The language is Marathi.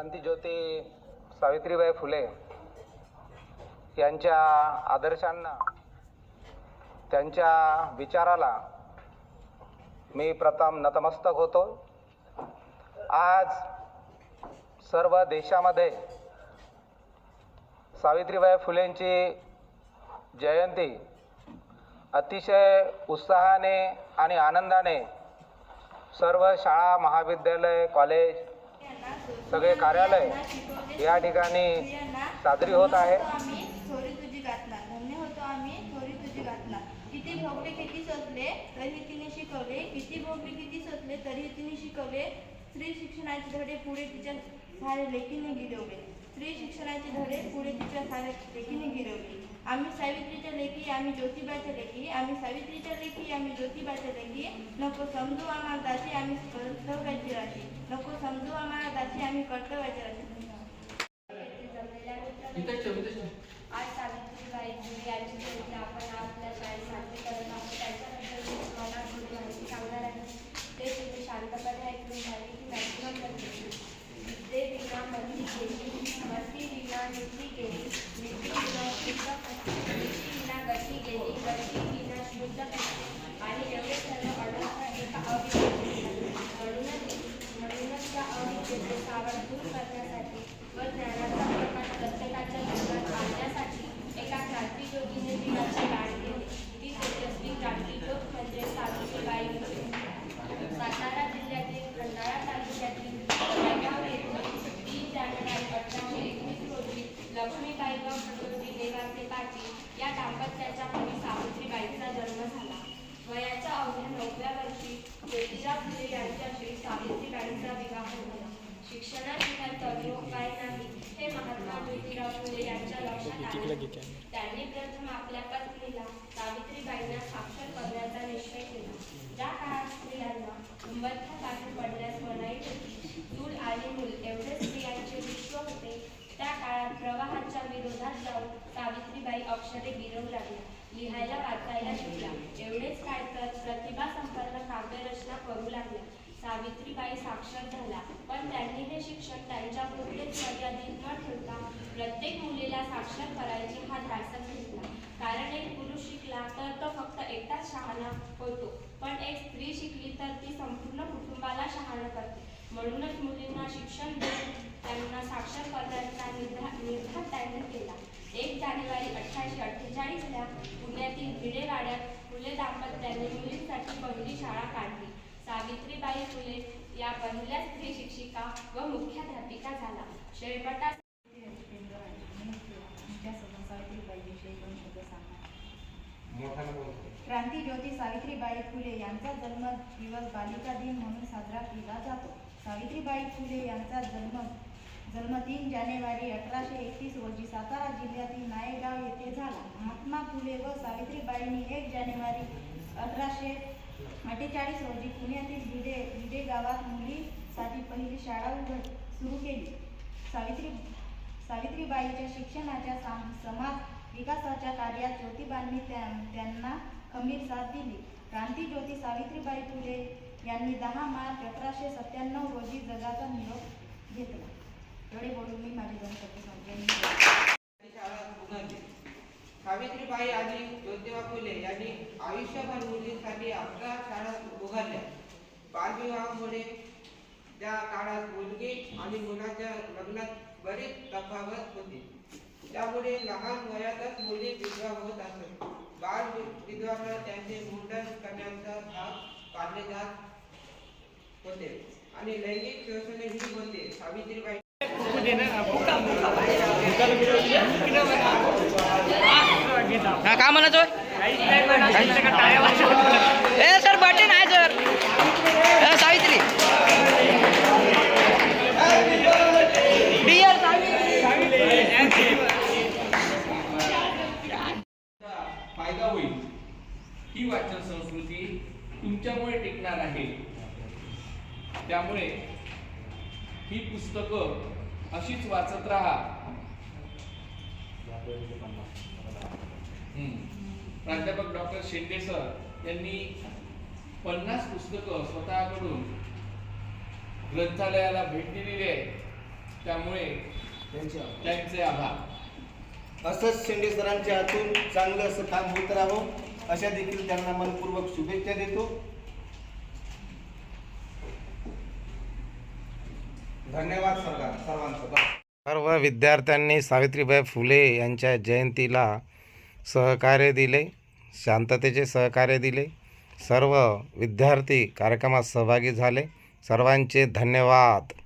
क्रांतीज्योती सावित्रीबाई फुले यांच्या आदर्शांना त्यांच्या विचाराला मी प्रथम नतमस्तक होतो. आज सर्व देशामध्ये सावित्रीबाई फुलेंची जयंती अतिशय उत्साहाने आणि आनंदाने सर्व शाळा महाविद्यालय कॉलेज सगळे कार्यालय या ठिकाणी साजरी होत आहे. किती भोगले किती सजले तरी तिने शिकवले. किती भोगले किती सजले तरी तिने शिकवले. स्त्री शिक्षणाचे धडे पुढे तिच्या सारे लेखीने गिरवले. स्त्री शिक्षणाचे धडे पुढे तिच्या सारे लेखीने गिरवले. आम्ही सावित्रीच्या लेखी आम्ही ज्योतिबाच्या लेखी आम्ही सावित्रीच्या लेखी आम्ही ज्योतिबाच्या लेखी नको समजू आम्हाला दासी आम्ही कर्तव्याची राशी. नको समजू आम्हाला दासी आम्ही कर्तव्याची शुद्ध आणि एवढे सर्व अडथळा एका अविद्येने म्हणूनच म्हणूनच त्या अविद्येचे सावट दूर करण्यासाठी व त्या प्रकाश प्रत्येकाच्या जीवनात आणण्यासाठी एका क्रांतीज्योतीने जीवाची वाढ केली ती तेजस्वी क्रांतीज्योत म्हणजे सावित्रीबाई फुले सातारा जिल्ह्यातील खंडाळा तालुक्यातील जळगाव येथे तीन जानेवारी अठराशे एकवीस रोजी लक्ष्मीबाई व खंडोजी देवाचे पाटील या दाम्पत्याच्या मुली सावित्रीबाईंचा जन्म झाला वयाच्या अवघ्या नवव्या वर्षी ज्योतिराव फुले यांच्याशी सावित्रीबाईंचा विवाह झाला शिक्षणाशिवाय तरुण काय नाही हे महात्मा ज्योतिराव फुले यांच्या लक्षात आले त्यांनी प्रथम आपल्या पत्नीला सावित्रीबाईंना साक्षर करण्याचा निश्चय केला. ज्या काळात स्त्रियांना उंबरठा बाहेर पडण्यास मनाई होती चूल आणि मूल एवढे स्त्रियांचे विश्व होते त्या काळात प्रवाहाच्या विरोधात जाऊन सावित्रीबाई अक्षरे गिरवू लागल्या लिहायला वाचायला शिकल्या. एवढेच काय तर प्रतिभा संपन्न काव्यरचना करू लागल्या. सावित्रीबाई साक्षर हे शिक्षण त्यांच्या पुरतेच मर्यादित न ठेवता प्रत्येक मुलीला साक्षर करायचे हा ध्यासच घेतला. कारण एक पुरुष शिकला तर तो फक्त एकटाच शहाणा होतो. पण एक स्त्री शिकली तर ती संपूर्ण कुटुंबाला शहाणा करते. म्हणूनच मुलींना शिक्षण देऊन त्यांना साक्षर करण्याचा निर्धार निर्धार त्यांनी केला. एक जानेवारी अठराशे अठ्ठेचाळीसला पुण्यातील भिडेवाड्यात फुले दाम्पत्याने मुलींसाठी पहिली शाळा काढली. सावित्रीबाई फुले या पहिल्या स्त्री शिक्षिका व मुख्याध्यापिका झाला. शेळपटा क्रांती ज्योती सावित्रीबाई फुले यांचा जन्म दिवस बालिका दिन म्हणून साजरा केला जातो. सावित्रीबाई फुले यांचा जन्म जन्म तीन जानेवारी अठराशे एकतीस रोजी सातारा जिल्ह्यातील नायगाव येथे झाला. महात्मा फुले व सावित्रीबाईंनी एक जानेवारी अठराशे अठ्ठेचाळीस रोजी पुण्यातील भिडे भिडे गावात मुलीसाठी पहिली शाळा उघड सुरू केली. सावित्री सावित्रीबाईच्या शिक्षणाच्या साम- समाज विकासाच्या कार्यात ज्योतिबांनी त्या- त्यांना खंबीर साथ दिली. क्रांती ज्योती सावित्रीबाई फुले यांनी दहा मार्च अठराशे सत्त्याण्णव रोजी जगाचा निरोप घेतला. एवढे बोलून मी माझे दोन शब्द संपले शाळा उघडली सावित्रीबाई आणि ज्योतिबा फुले यांनी आयुष्यभर मुलींसाठी अकरा शाळा उघडल्या बालविवाहामुळे त्या काळात मुलगी आणि मुलाच्या लग्नात बरीच तफावत होती. त्यामुळे लहान वयातच मुली विधवा होत असत. बाल विधवाला त्यांचे मुंडन करण्याचा भाग पाडले जात होते आणि लैंगिक शोषणही होते. सावित्रीबाई हा का म्हणायचो ए सर बटन आहे सर. सावित्री. फायदा होईल. ही वाचन संस्कृती तुमच्यामुळे टिकणार आहे. त्यामुळे ही पुस्तकं अशीच वाचत राहा. हम्म. प्राध्यापक डॉक्टर शेंडे सर यांनी पन्नास पुस्तकं स्वतःकडून ग्रंथालयाला भेट दिलेली आहे. त्यामुळे त्यांचे आभार. असंच शेंडे सरांच्या हातून चांगलं असं काम होत राहो अशा देखील त्यांना मनपूर्वक शुभेच्छा देतो. धन्यवाद सरकार सर्वांचं. सर्व विद्यार्थ्यांनी सावित्रीबाई फुले यांच्या जयंतीला सहकार्य दिले शांततेचे सहकार्य दिले. सर्व विद्यार्थी कार्यक्रमात सहभागी झाले. सर्वांचे धन्यवाद.